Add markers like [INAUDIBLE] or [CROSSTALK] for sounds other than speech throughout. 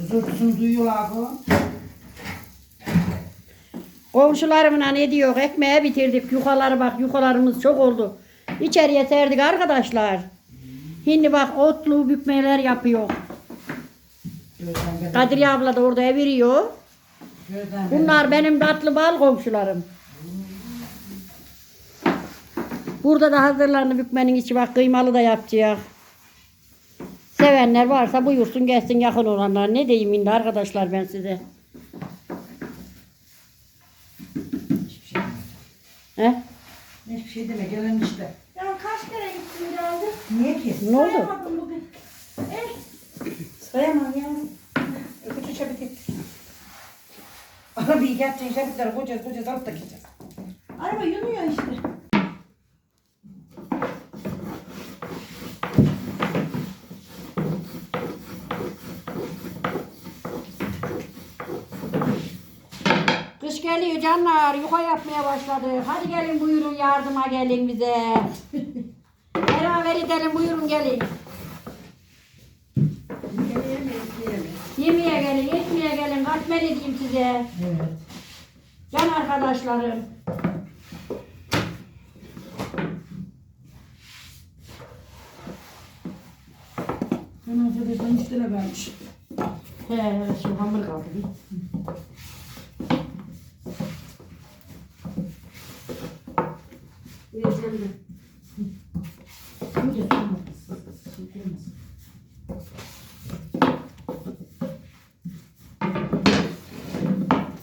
Zırtısını duyuyorlar bu. Komşularımla ne diyor? Ekmeği bitirdik. Yukaları bak yukalarımız çok oldu. İçeriye serdik arkadaşlar. Şimdi bak otlu bükmeler yapıyor. Kadriye abla da orada eviriyor. Bunlar benim tatlı bal komşularım. Burada da hazırlandı bükmenin içi bak kıymalı da yapacak. Sevenler varsa buyursun gelsin yakın olanlar. Ne diyeyim şimdi arkadaşlar ben size. Hiçbir şey. He? Hiçbir şey deme gelen işte. Ya kaç kere gittim geldim. Niye ki? Ne oldu? Sayamadım bugün. Eh, Sayamam ya. Öbür çabuk et. Arabayı gerçekten çabukları koyacağız koyacağız alıp da gideceğiz. araba yanıyor işte. Geliyor canlar. Yuka yapmaya başladı. Hadi gelin buyurun yardıma gelin bize. [LAUGHS] Beraber edelim buyurun gelin. Yemeğe gelin, etmeye gelin. Katmer edeyim size. Evet. Can arkadaşlarım. Ben arkadaşlar üstüne vermiş. He, şu hamur kaldı bir.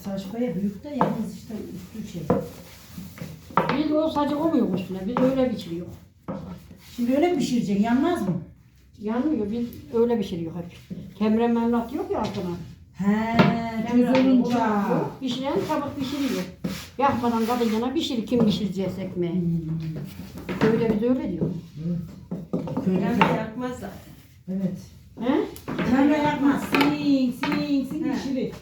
Saçkaya büyük de yalnız işte üstü şey. Biz o sacı koymuyoruz üstüne. Biz öyle pişiriyor. Şimdi öyle mi pişireceksin? Yanmaz mı? Yanmıyor. Biz öyle pişiriyor hep. Kemre memnat yok ya altına. He, göz olunca. Pişiren tabak pişiriyor. Yakmadan kadın yana pişir. Kim pişireceğiz ekmeği? Hmm. Öyle biz öyle diyor. Köyde yakmaz zaten. Evet. He? Kemre yapmaz. Sing sing sing pişirir.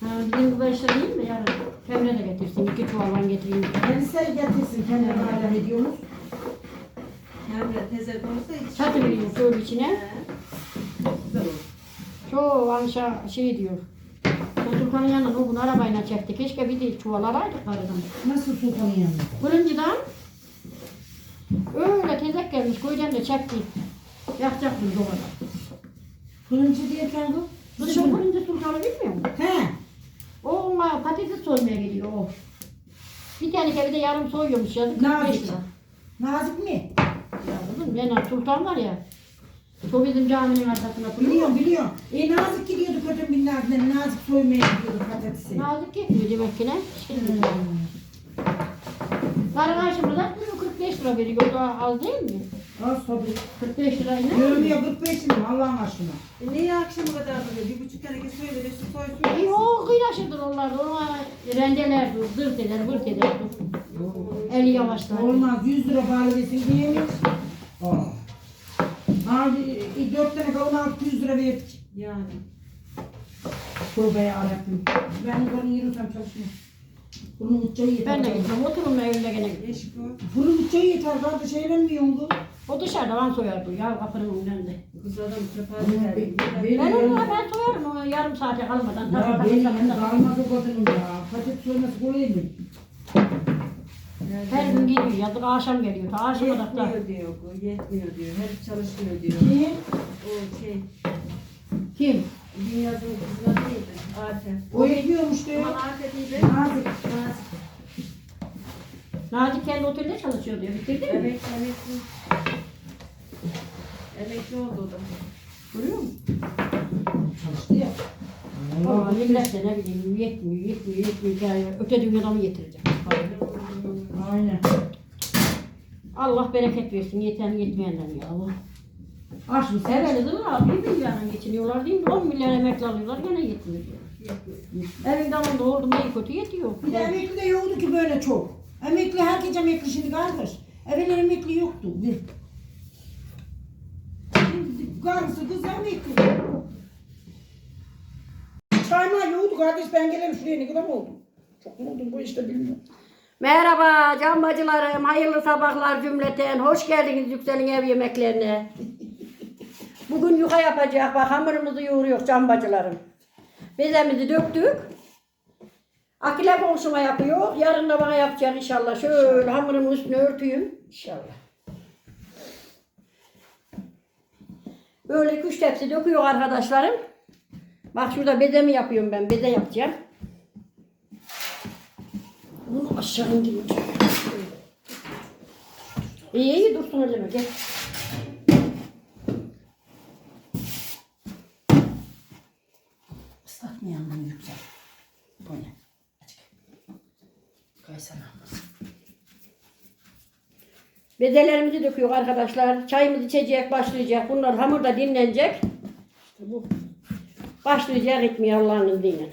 Ha, bizim burada işte değil mi? Yarın Kemre de getirsin. iki çuvaldan getireyim. Kendisi getirsin. Kendine hala ediyoruz. Emre teze koysa hiç. Çatı veriyor şöyle içine. He. Çoğu anşa şey diyor. Sultanın yanına bunu arabayla çekti. Keşke bir de çuval araydık karıdan. Nasıl sultanın yanında? Fırıncıdan öyle tezek gelmiş köyden de çekti. Yakacak bunu doğada. Bu Bizim şu mi? fırıncı sultanı bilmiyor musun? He. O ona patates soymaya gidiyor o. Bir tane evde yarım soyuyormuş yazık 45 Nazik. Nazik mi? Ya kızım ben sultan var ya. Şu bizim caminin arkasına kuruyor. Biliyorum biliyorum. E Nazik gidiyordu kötü bin Nazik. Nazik soymaya gidiyordu patatesi. Nazik yapıyor demek ki ne? Şimdi. Hmm. Karın şimdi da 45 lira veriyor. O da az değil mi? Az tabii. 45 lirayla. Görmüyor 45 lira Allah'ın aşkına. E niye akşama kadar duruyor? Bir buçuk teneke suyu veriyorsun soysun. Yok kıynaşırdır onlar da. Ona rendeler dur, zırt eder, vırt eder. Eli yavaşlar. Olmaz 100 lira bağlı desin diyemeyiz. Lira verdik. Yani. Tövbe yarabbim. Ben yukarı yürürsem çalışmam. Bunun uçağı yeter. Ben de gitmem. Oturun da evinde gene gidiyor. Eşik o. Bunun uçağı yeter. Kardeş eğlenmiyor mu? O dışarıda lan soyar bu ya kapının önünde. Kız adam çöpe benim- Ben onu ben soyarım onu yarım saate kalmadan. Ya benim tak. kalmaz o kadının ya. Paket soyması kolay mı? Her gün geliyor yazık akşam geliyor. Ta akşama da. Yetmiyor diyor. Yetmiyor diyor. Hep çalışmıyor diyor. Kim? O şey. Kim? Dünyasının kızına değildi. Artem. O ediyormuş diyor. Aman Artem değildi. Nazik. Nazik. Nazik kendi otelde çalışıyor diyor. Bitirdin mi? Emekli emekli. Emekli oldu o da. Görüyor musun? Çalıştı ya. Ama millet de ne bileyim yetmiyor, yetmiyor, yetmiyor. Yani öte dünyada mı yetirecek? Aynen. Allah bereket versin yeten yetmeyenden ya Allah. Aç mı sen? Evveli zırla bir milyarla geçiniyorlar değil mi? 10 milyar emekli alıyorlar gene yetmiyor. Evin damında oldu mu iyi kötü yetiyor. Bir de emekli de yoktu ki böyle çok. Emekli herkes emekli şimdi kardeş. Evvel emekli yoktu. Bir. Şimdi karısı kız emekli. Çayma yoktu kardeş ben gelelim şuraya ne kadar oldu? Çok mu oldum bu işte bilmiyorum. Merhaba can bacılarım, hayırlı sabahlar cümleten. Hoş geldiniz Yüksel'in ev yemeklerine. [LAUGHS] Bugün yuka yapacak. Bak hamurumuzu yoğuruyor cambacılarım. Bezemizi döktük. Akile komşuma yapıyor. Yarın da bana yapacak inşallah. Şöyle hamurumun üstüne örtüyüm. İnşallah. Böyle iki üç tepsi döküyor arkadaşlarım. Bak şurada bezemi yapıyorum ben. Beze yapacağım. Bunu aşağı indireyim. İyi iyi dursun öyle mi? Gel. Islatmayan bunu yüksel. Bu ne? Açık. Kaysana. Bezelerimizi döküyor arkadaşlar. Çayımızı içecek, başlayacak. Bunlar hamurda dinlenecek. İşte bu. Başlayacak etmeye Allah'ın izniyle.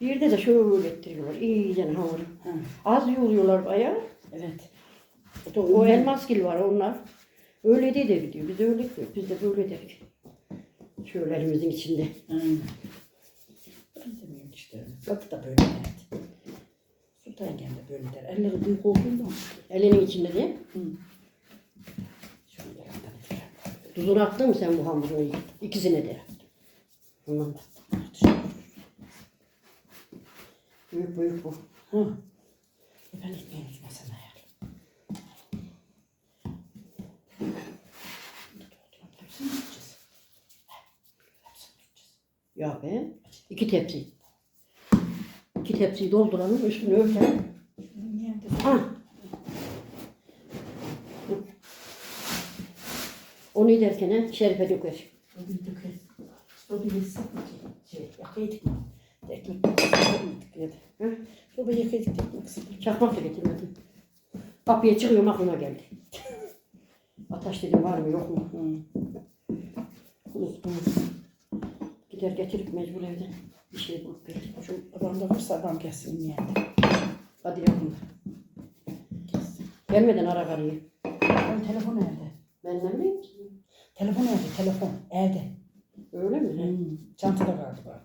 Bir de de şöyle ettiriyorlar. İyice hamuru. Ha, Az yoğuruyorlar bayağı. evet. O, o elmas gil var onlar. Öyle değil de gidiyor. Biz öyle gidiyor. Biz de böyle dedik. Şöyle elimizin içinde. Aynen. Benzemiyor işte. Batı da böyle derdi. Sultan de böyle der. Elleri büyük olduğundan. Elinin içinde değil. Hı. Tuzunu attın mı sen bu hamurun ikisine de? Ondan da. Büyük büyük bu. Hı. Ben ya. Hepsini yapacağız. Hepsini yapacağız. Ya be. İki tepsi. İki tepsiyi dolduralım üstünü örtelim. Ha. Onu derken şerife döker. Döker. Bir sıkıntı. Şey, yakaydık mı? Ekmek sıkıntı ya da. Hı? Soba yakaydık ekmek. Çakmak da getirmedim. Kapıya çıkıyorum aklıma geldi. Ataş dedim var mı yok mu? Unuttum. Gider getirip mecbur evden bir şey bulup geldim. Şu adamda varsa adam gelsin yani. Hadi yapın. Gelmeden ara karıyı. Ben telefon evde. Benden mi? Telefon evde, telefon evde. Öyle mi? Hmm. Çantada kaldı bak.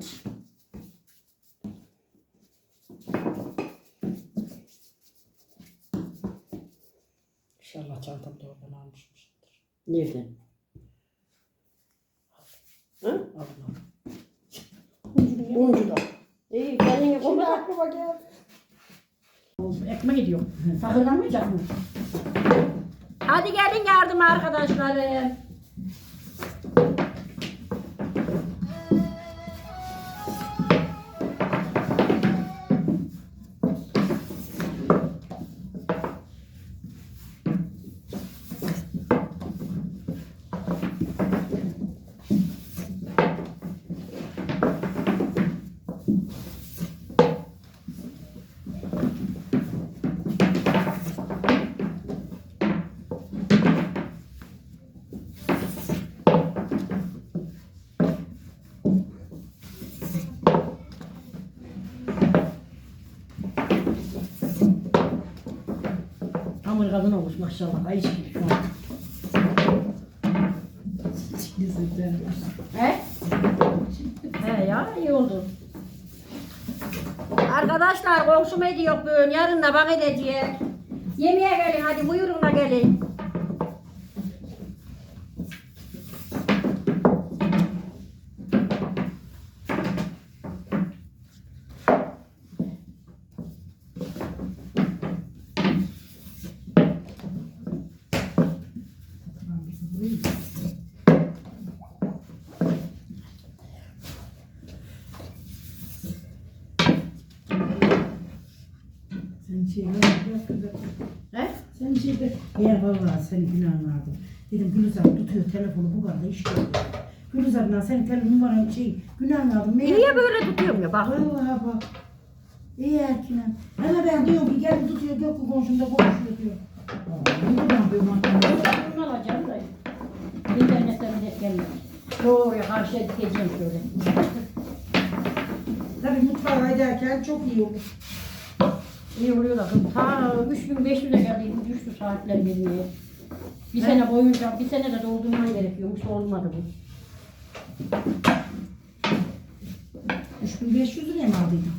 İnşallah çantamda oradan almışmıştır. Nereden? Ha? Alın alın. Uncuda. İyi kendini Şimdi kola. aklıma geldi. Ekmek gidiyor. Fakirlenmeyecek mi? Hadi gelin yardıma arkadaşlarım. Hamur kadın olmuş maşallah. Ayıç gibi şu an. He? He ya iyi oldu. Arkadaşlar komşum ediyor bugün. Yarın da bak edecek. Yemeğe gelin hadi buyurun da gelin. Sen şey He? Sen şeyde ya vallahi seni günahını aldım. Dedim Gülizar tutuyor telefonu bu kadar iş görüyor. Gülizar'dan senin telefon numaran şey günahını aldım. E niye böyle tutuyorum ya bak. Vallahi bak. İyi erkinen. Ama ben diyorum ki gel tutuyor Gökku komşumda konuşuyor diyor. Ne kadar bir mantıklı. Bunu alacağım da. İnternetten de gelmiyor. Doğru karşıya dikeceğim şöyle. Tabii mutfağa giderken çok iyi olur. İyi oluyor da kız. Ta 3500'e geldi düştü saatler bilmeye. Bir sene boyunca, bir sene de doldurman gerekiyormuş. Olmadı bu. 3500 liraya mı aldıydın?